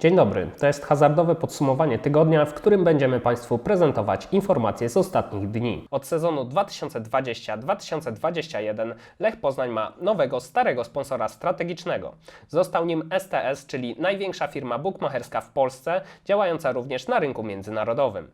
Dzień dobry, to jest hazardowe podsumowanie tygodnia, w którym będziemy Państwu prezentować informacje z ostatnich dni. Od sezonu 2020-2021 Lech Poznań ma nowego, starego sponsora strategicznego. Został nim STS, czyli największa firma bukmacherska w Polsce, działająca również na rynku międzynarodowym.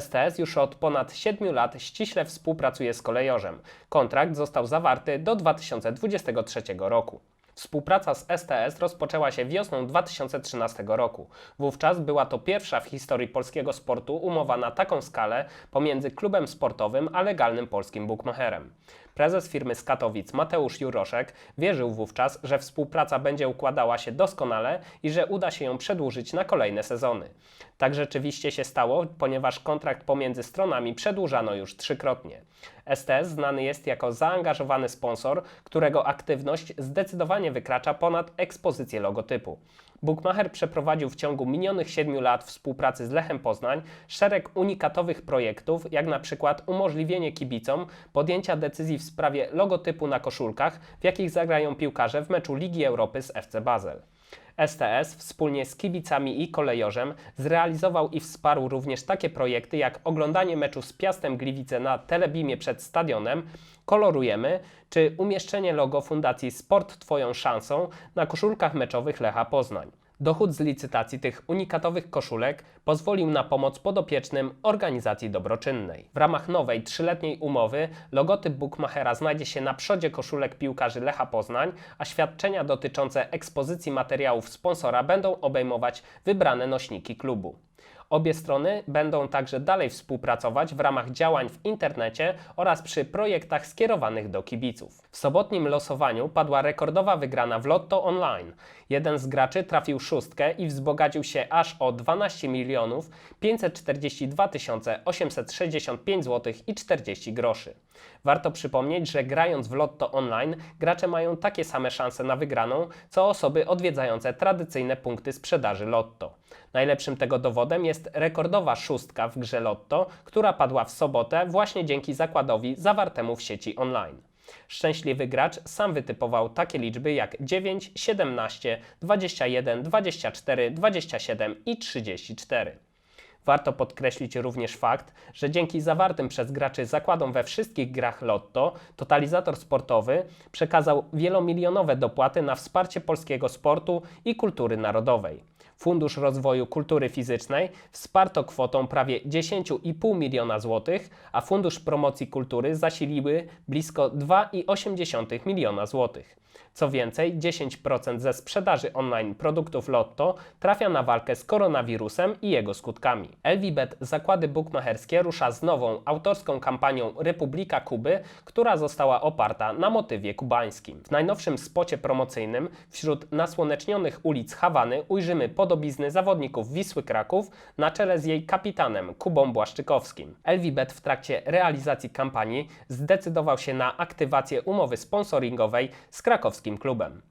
STS już od ponad 7 lat ściśle współpracuje z kolejorzem. Kontrakt został zawarty do 2023 roku. Współpraca z STS rozpoczęła się wiosną 2013 roku. Wówczas była to pierwsza w historii polskiego sportu umowa na taką skalę pomiędzy klubem sportowym a legalnym polskim bookmacherem. Prezes firmy z Katowic Mateusz Juroszek wierzył wówczas, że współpraca będzie układała się doskonale i że uda się ją przedłużyć na kolejne sezony. Tak rzeczywiście się stało, ponieważ kontrakt pomiędzy stronami przedłużano już trzykrotnie. STS znany jest jako zaangażowany sponsor, którego aktywność zdecydowanie wykracza ponad ekspozycję logotypu. Bookmacher przeprowadził w ciągu minionych 7 lat współpracy z Lechem Poznań szereg unikatowych projektów, jak na przykład umożliwienie kibicom podjęcia decyzji w sprawie logotypu na koszulkach, w jakich zagrają piłkarze w meczu Ligi Europy z FC Basel. STS wspólnie z kibicami i kolejorzem zrealizował i wsparł również takie projekty jak oglądanie meczu z Piastem Gliwice na telebimie przed stadionem, Kolorujemy, czy umieszczenie logo Fundacji Sport Twoją szansą na koszulkach meczowych Lecha Poznań. Dochód z licytacji tych unikatowych koszulek pozwolił na pomoc podopiecznym organizacji dobroczynnej. W ramach nowej trzyletniej umowy logotyp Bookmachera znajdzie się na przodzie koszulek piłkarzy Lecha Poznań, a świadczenia dotyczące ekspozycji materiałów sponsora będą obejmować wybrane nośniki klubu. Obie strony będą także dalej współpracować w ramach działań w internecie oraz przy projektach skierowanych do kibiców. W sobotnim losowaniu padła rekordowa wygrana w Lotto Online. Jeden z graczy trafił szóstkę i wzbogacił się aż o 12 milionów 542 865 zł i 40 groszy. Warto przypomnieć, że grając w Lotto Online gracze mają takie same szanse na wygraną, co osoby odwiedzające tradycyjne punkty sprzedaży Lotto. Najlepszym tego dowodem jest rekordowa szóstka w grze Lotto, która padła w sobotę właśnie dzięki zakładowi zawartemu w sieci online. Szczęśliwy gracz sam wytypował takie liczby jak 9, 17, 21, 24, 27 i 34. Warto podkreślić również fakt, że dzięki zawartym przez graczy zakładom we wszystkich grach Lotto, totalizator sportowy przekazał wielomilionowe dopłaty na wsparcie polskiego sportu i kultury narodowej. Fundusz Rozwoju Kultury Fizycznej wsparto kwotą prawie 10,5 miliona złotych, a Fundusz Promocji Kultury zasiliły blisko 2,8 miliona złotych. Co więcej, 10% ze sprzedaży online produktów Lotto trafia na walkę z koronawirusem i jego skutkami. Elvibet Zakłady Bukmacherskie rusza z nową autorską kampanią Republika Kuby, która została oparta na motywie kubańskim. W najnowszym spocie promocyjnym wśród nasłonecznionych ulic Hawany ujrzymy podobizny zawodników Wisły Kraków na czele z jej kapitanem Kubą Błaszczykowskim. Elvibet w trakcie realizacji kampanii zdecydował się na aktywację umowy sponsoringowej z krakowskim klubem.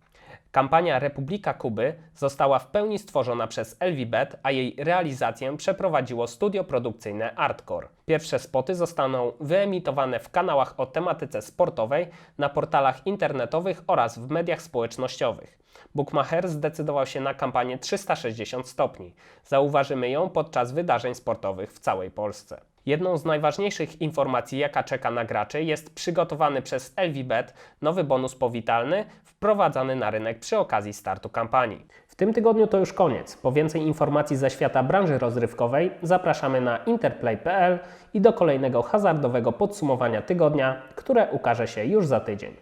Kampania Republika Kuby została w pełni stworzona przez Elvibet, a jej realizację przeprowadziło studio produkcyjne Artcore. Pierwsze spoty zostaną wyemitowane w kanałach o tematyce sportowej, na portalach internetowych oraz w mediach społecznościowych. Bookmacher zdecydował się na kampanię 360 stopni. Zauważymy ją podczas wydarzeń sportowych w całej Polsce. Jedną z najważniejszych informacji, jaka czeka na graczy, jest przygotowany przez LVBet nowy bonus powitalny wprowadzany na rynek przy okazji startu kampanii. W tym tygodniu to już koniec. Po więcej informacji ze świata branży rozrywkowej zapraszamy na interplay.pl i do kolejnego hazardowego podsumowania tygodnia, które ukaże się już za tydzień.